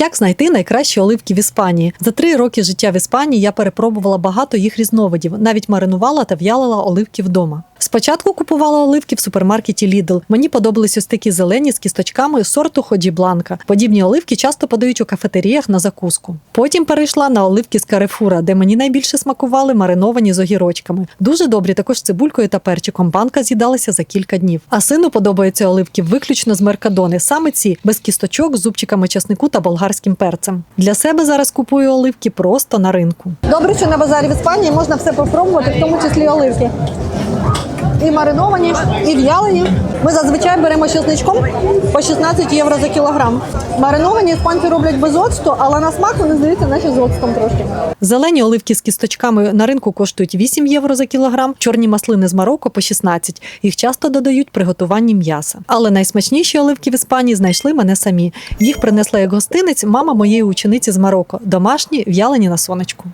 Як знайти найкращі оливки в Іспанії? За три роки життя в Іспанії я перепробувала багато їх різновидів, навіть маринувала та в'ялила оливки вдома. Спочатку купувала оливки в супермаркеті Lidl. Мені подобались ось такі зелені з кісточками сорту Ходжі Бланка. Подібні оливки часто подають у кафетеріях на закуску. Потім перейшла на оливки з Карифура, де мені найбільше смакували мариновані з огірочками. Дуже добрі також цибулькою та перчиком. Банка з'їдалася за кілька днів. А сину подобаються оливки виключно з меркадони. Саме ці без кісточок зубчиками часнику та болгарським перцем. Для себе зараз купую оливки просто на ринку. Добре, що на базарі в Іспанії можна все попробувати, в тому числі оливки. І мариновані, і в'ялені. Ми зазвичай беремо чесничком по 16 євро за кілограм. Мариновані іспанці роблять без оцту, але на смак вони здаються наче з оцтом трошки. Зелені оливки з кісточками на ринку коштують 8 євро за кілограм, чорні маслини з Марокко по 16. Їх часто додають при готуванні м'яса. Але найсмачніші оливки в Іспанії знайшли мене самі. Їх принесла як гостинець мама моєї учениці з Марокко, домашні в'ялені на сонечку.